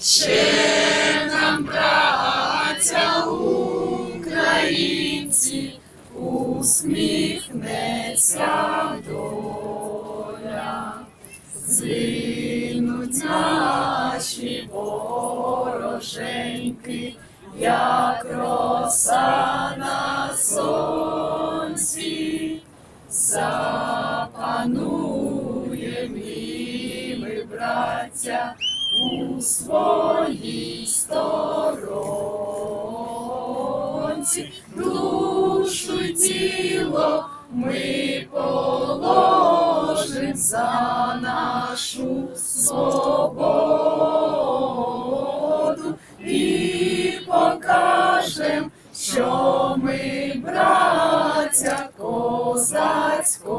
ще нам, браття українці, усміхнеться доля. Зинуть наші вороженьки, як роса на сонці, запануєм і ми, браття, у своїй сторонці, душу тіло ми положим за нашу свободу і покажем, що ми браття козацького